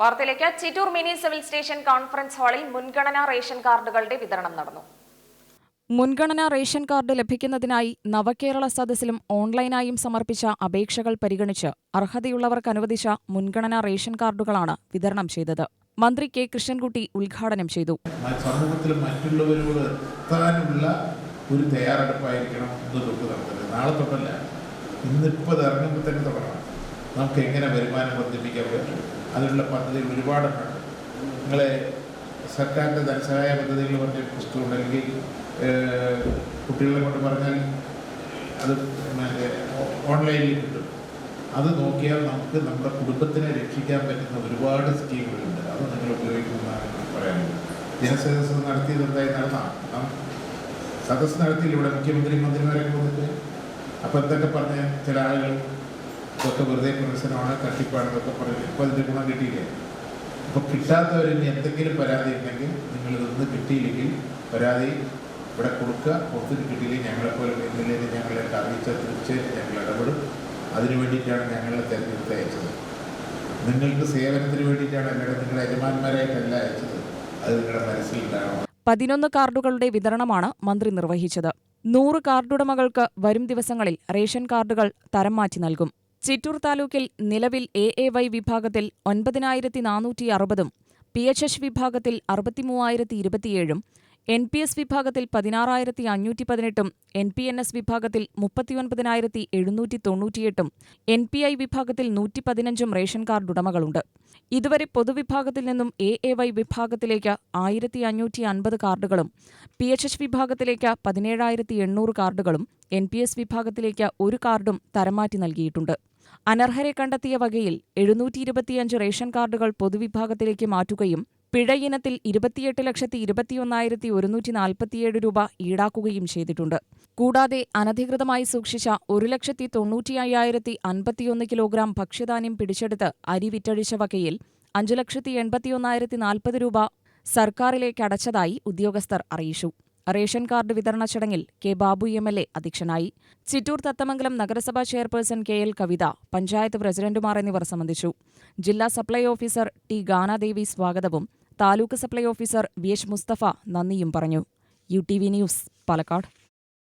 വാർത്തയിലേക്ക് Chittur mini civil station conference ഹാളിൽ മുൻഗണനാ റേഷൻ കാർഡുകളുടെ വിതരണം നടന്നു. മുൻഗണനാ റേഷൻ കാർഡ് ലഭിക്കുന്നതിനായി നവകേരള സദസ്സിലും ഓൺലൈനായും സമർപ്പിച്ച അപേക്ഷകൾ പരിഗണിച്ച് അർഹതയുള്ളവർക്ക് അനുവദിച്ച മുൻഗണനാ റേഷൻ കാർഡുകളാണ് വിതരണം ചെയ്തത്. മന്ത്രി കെ കൃഷ്ണൻകുട്ടി ഉദ്ഘാടനം ചെയ്തു. മ- സമൂഹത്തിൽ മറ്റുള്ളവരോട് എത്താനുള്ള ഒരു തയ്യാറെടുപ്പായിരിക്കണം നാളെ തൊട്ടല്ല. ഇന്നിപ്പോൾ ഇറങ്ങുമ്പോൾ തന്നെ തുടങ്ങണം. നമുക്ക് എങ്ങനെ വരുമാനം വർദ്ധിപ്പിക്കാൻ പറ്റും? അതിനുള്ള പദ്ധതികൾ ഒരുപാടുണ്ട്. നിങ്ങളെ സർക്കാരിന്റെ ധനസഹായ പദ്ധതികൾ പറഞ്ഞ പുസ്തകമുണ്ട്. അല്ലെങ്കിൽ കുട്ടികളെ കൊണ്ട് പറഞ്ഞാൽ അത് ഓൺലൈനിൽ കിട്ടും. അത് നോക്കിയാൽ നമുക്ക് നമ്മുടെ കുടുംബത്തിനെ രക്ഷിക്കാൻ പറ്റുന്ന ഒരുപാട് സ്കീമുകളുണ്ട്. അത് നിങ്ങൾ ഉപയോഗിക്കുന്നതാണ് പറയാനുള്ളത്. ജനസദസ് നടത്തിയത് എന്തായി? നടന്ന സദസ് നടത്തിയില്ല. ഇവിടെ മുഖ്യമന്ത്രി മന്ത്രിമാരൊക്കെ വന്നിട്ട്. അപ്പോൾ എന്തൊക്കെ പറഞ്ഞ ചില ആളുകൾ ഇതൊക്കെ വെറുതെ പ്രശ്നമാണ് തട്ടിപ്പാണെന്നൊക്കെ പറഞ്ഞു ഇപ്പോൾ അതിന്റെ ഗുണം കിട്ടിയില്ല? അപ്പോൾ കിട്ടാത്തവരിന് എന്തെങ്കിലും പരാതി ഉണ്ടെങ്കിൽ നിങ്ങൾ ഇതൊന്നും കിട്ടിയില്ലെങ്കിൽ പരാതി ഇവിടെ കൊടുക്കുക കൊടുത്തിട്ട് കിട്ടിയില്ലെങ്കിൽ ഞങ്ങളെപ്പോലെ എന്നില്ലെങ്കിൽ ഞങ്ങളെ അറിയിച്ചാൽ തീർച്ചയായിട്ടും ഞങ്ങൾ ഇടപെടും. അതിനു വേണ്ടിയിട്ടാണ് ഞങ്ങളെ തിരഞ്ഞെടുത്ത് അയച്ചത്. നിങ്ങൾക്ക് സേവനത്തിന് വേണ്ടിയിട്ടാണ് അല്ലാതെ നിങ്ങളുടെ യജമാന്മാരായിട്ടല്ല അയച്ചത്. അത് നിങ്ങളുടെ മനസ്സിലുണ്ടാകണം. പതിനൊന്ന് കാർഡുകളുടെ വിതരണമാണ് മന്ത്രി നിർവഹിച്ചത്. നൂറ് കാർഡുടമകൾക്ക് വരും ദിവസങ്ങളിൽ റേഷൻ കാർഡുകൾ തരം മാറ്റി നൽകും. ചിറ്റൂർ താലൂക്കിൽ നിലവിൽ എ എ വൈ വിഭാഗത്തിൽ ഒൻപതിനായിരത്തി നാനൂറ്റി അറുപതും പി എച്ച് എച്ച് വിഭാഗത്തിൽ അറുപത്തിമൂവായിരത്തി ഇരുപത്തിയേഴും എൻ പി എസ് വിഭാഗത്തിൽ പതിനാറായിരത്തി അഞ്ഞൂറ്റി പതിനെട്ടും എൻ പി എൻ എസ് വിഭാഗത്തിൽ മുപ്പത്തിയൊൻപതിനായിരത്തി എഴുന്നൂറ്റി തൊണ്ണൂറ്റിയെട്ടും എൻ പി ഐ വിഭാഗത്തിൽ നൂറ്റി പതിനഞ്ചും റേഷൻ കാർഡ് ഉടമകളുണ്ട്. ഇതുവരെ പൊതുവിഭാഗത്തിൽ നിന്നും എ എ വൈ വിഭാഗത്തിലേക്ക് ആയിരത്തി അഞ്ഞൂറ്റി അൻപത് കാർഡുകളും പി എച്ച് എച്ച് വിഭാഗത്തിലേക്ക് പതിനേഴായിരത്തി എണ്ണൂറ് കാർഡുകളും എൻ പി എസ് വിഭാഗത്തിലേക്ക് ഒരു കാർഡും തരംമാറ്റി നൽകിയിട്ടുണ്ട്. അനർഹരെ കണ്ടെത്തിയ വകയിൽ എഴുന്നൂറ്റി ഇരുപത്തിയഞ്ച് റേഷൻ കാർഡുകൾ പൊതുവിഭാഗത്തിലേക്ക് മാറ്റുകയും പിഴ ഇനത്തിൽ ഇരുപത്തിയെട്ട് ലക്ഷത്തി ഇരുപത്തിയൊന്നായിരത്തി ഒരുന്നൂറ്റി നാൽപ്പത്തിയേഴ് രൂപ ഈടാക്കുകയും ചെയ്തിട്ടുണ്ട്. കൂടാതെ അനധികൃതമായി സൂക്ഷിച്ച ഒരു ലക്ഷത്തി തൊണ്ണൂറ്റി അയ്യായിരത്തി അൻപത്തിയൊന്ന് കിലോഗ്രാം ഭക്ഷ്യധാന്യം പിടിച്ചെടുത്ത് അരി വിറ്റഴിച്ച വകയിൽ അഞ്ചു ലക്ഷത്തി എൺപത്തിയൊന്നായിരത്തി നാൽപ്പത് രൂപ സർക്കാരിലേക്ക് അടച്ചതായി ഉദ്യോഗസ്ഥർ അറിയിച്ചു. റേഷൻ കാർഡ് വിതരണ ചടങ്ങിൽ K Babu M L A അധ്യക്ഷനായി. ചിറ്റൂർ തത്തമംഗലം നഗരസഭാ chairperson K L Kavitha panchayat പ്രസിഡന്റുമാർ എന്നിവർ സംബന്ധിച്ചു. ജില്ലാ സപ്ലൈ ഓഫീസർ ടി ഗാനാദേവി സ്വാഗതവും taluk supply officer V H Mustafa നന്ദിയും പറഞ്ഞു. U T V news Palakkad.